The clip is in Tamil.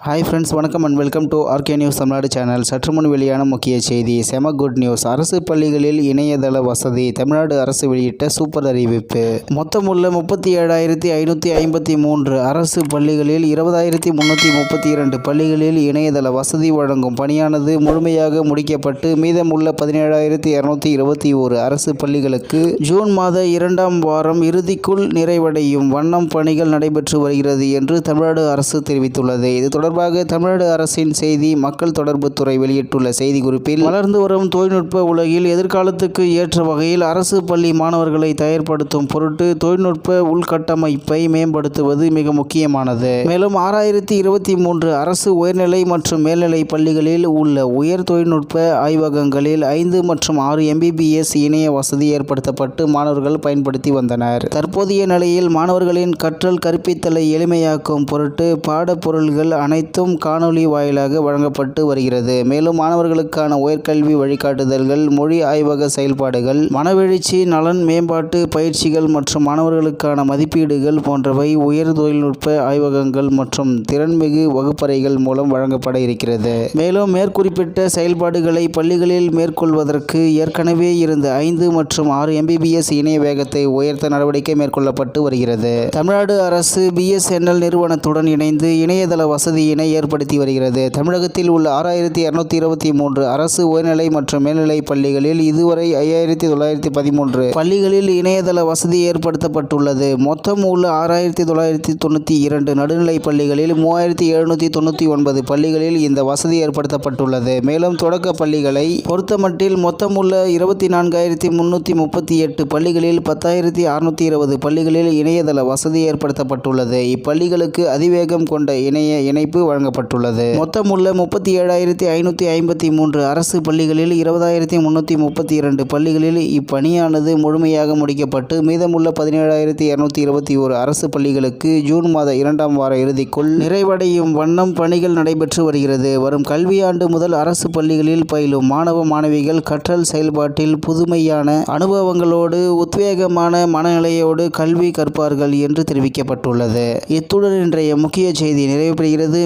ஹாய் ஃப்ரெண்ட்ஸ் வணக்கம் and welcome to RK news Tamil Nadu channel சற்று முன் வெளியான முக்கிய செய்தி செம குட் நியூஸ் அரசு பள்ளிகளில் இணையதள வசதி தமிழ்நாடு அரசு வெளியிட்ட சூப்பர் அறிவிப்பு. மொத்தமுள்ள முப்பத்தி ஏழாயிரத்தி ஐநூற்றி ஐம்பத்தி மூன்று அரசு பள்ளிகளில் இருபதாயிரத்தி முந்நூற்றி முப்பத்தி இரண்டு பள்ளிகளில் இணையதள வசதி வழங்கும் பணியானது முழுமையாக முடிக்கப்பட்டு மீதமுள்ள பதினேழாயிரத்தி இரநூத்தி இருபத்தி ஓரு அரசு பள்ளிகளுக்கு ஜூன் மாத இரண்டாம் வாரம் இறுதிக்குள் நிறைவடையும் வண்ணம் பணிகள் நடைபெற்று வருகிறது என்று தமிழ்நாடு அரசு தெரிவித்துள்ளது. இது தொடர்பாக தமிழ்நாடு அரசின் செய்தி மக்கள் தொடர்புத்துறை வெளியிட்டுள்ள செய்திக்குறிப்பில் வளர்ந்து வரும் தொழில்நுட்ப உலகில் எதிர்காலத்துக்கு ஏற்ற வகையில் அரசு பள்ளி மாணவர்களை தயார்படுத்தும் பொருட்டு தொழில்நுட்ப உள்கட்டமைப்பை மேம்படுத்துவது மிக முக்கியமானது. மேலும் ஆறாயிரத்தி இருபத்தி மூன்று அரசு உயர்நிலை மற்றும் மேல்நிலை பள்ளிகளில் உள்ள உயர் தொழில்நுட்ப ஆய்வகங்களில் ஐந்து மற்றும் ஆறு எம்பிபிஎஸ் இணைய வசதி ஏற்படுத்தப்பட்டு மாணவர்கள் பயன்படுத்தி வந்தனர். தற்போதைய நிலையில் மாணவர்களின் கற்றல் கற்பித்தலை எளிமையாக்கும் பொருட்டு பாடப்பொருள்கள் அனைத்தும் காணொலி வாயிலாக வழங்கப்பட்டு வருகிறது. மேலும் மாணவர்களுக்கான உயர்கல்வி வழிகாட்டுதல்கள் மொழி ஆய்வக செயல்பாடுகள் மனவெழுச்சி நலன் மேம்பாட்டு பயிற்சிகள் மற்றும் மாணவர்களுக்கான மதிப்பீடுகள் போன்றவை உயர் தொழில்நுட்ப ஆய்வகங்கள் மற்றும் திறன்மிகு வகுப்பறைகள் மூலம் வழங்கப்பட இருக்கிறது. மேலும் மேற்குறிப்பிட்ட செயல்பாடுகளை பள்ளிகளில் மேற்கொள்வதற்கு ஏற்கனவே இருந்த ஐந்து மற்றும் ஆறு எம்பிபிஎஸ் இணைய வேகத்தை உயர்த்த நடவடிக்கை மேற்கொள்ளப்பட்டு வருகிறது. தமிழ்நாடு அரசு பிஎஸ்என்எல் நிறுவனத்துடன் இணைந்து இணையதள வசதி வசதியினை ஏற்படுத்தி வருகிறது. தமிழகத்தில் உள்ள ஆறாயிரத்தி இரநூத்தி இருபத்தி மூன்று அரசு உயர்நிலை மற்றும் மேல்நிலை பள்ளிகளில் இதுவரை ஐயாயிரத்தி தொள்ளாயிரத்தி பதிமூன்று பள்ளிகளில் இணையதள வசதி ஏற்படுத்தப்பட்டுள்ளது. மொத்தம் உள்ள ஆறாயிரத்தி தொள்ளாயிரத்தி தொண்ணூற்றி இரண்டு நடுநிலை பள்ளிகளில் மூவாயிரத்தி எழுநூற்றி தொண்ணூற்றி ஒன்பது பள்ளிகளில் இந்த வசதி ஏற்படுத்தப்பட்டுள்ளது. மேலும் தொடக்க பள்ளிகளை பொறுத்தமட்டில் மொத்தமுள்ள இருபத்தி நான்காயிரத்தி முன்னூற்றி முப்பத்தி எட்டு பள்ளிகளில் பத்தாயிரத்தி அறுநூற்றி இருபது பள்ளிகளில் இணையதள வசதி ஏற்படுத்தப்பட்டுள்ளது. இப்பள்ளிகளுக்கு அதிவேகம் கொண்ட இணைய இணைப்பு வழங்கப்பட்டுள்ளது. மொத்தமுள்ள முப்பத்தி ஏழாயிரத்தி ஐநூற்றி ஐம்பத்தி மூன்று அரசு பள்ளிகளில் இருபதாயிரத்தி முன்னூற்றி முப்பத்தி இரண்டு பள்ளிகளில் இப்பணியானது முழுமையாக முடிக்கப்பட்டு மீதமுள்ள பதினேழாயிரத்தி இருநூத்தி இருபத்தி ஒரு அரசு பள்ளிகளுக்கு ஜூன் மாத இரண்டாம் வார இறுதிக்குள் நிறைவடையும் வண்ணம் பணிகள் நடைபெற்று வருகிறது. வரும் கல்வியாண்டு முதல் அரசு பள்ளிகளில் பயிலும் மாணவ மாணவிகள் கற்றல் செயல்பாட்டில் புதுமையான அனுபவங்களோடு உத்வேகமான மனநிலையோடு கல்வி கற்பார்கள் என்று தெரிவிக்கப்பட்டுள்ளது. இத்துடன் இன்றைய முக்கிய செய்தி நிறைவு பெறுகிறது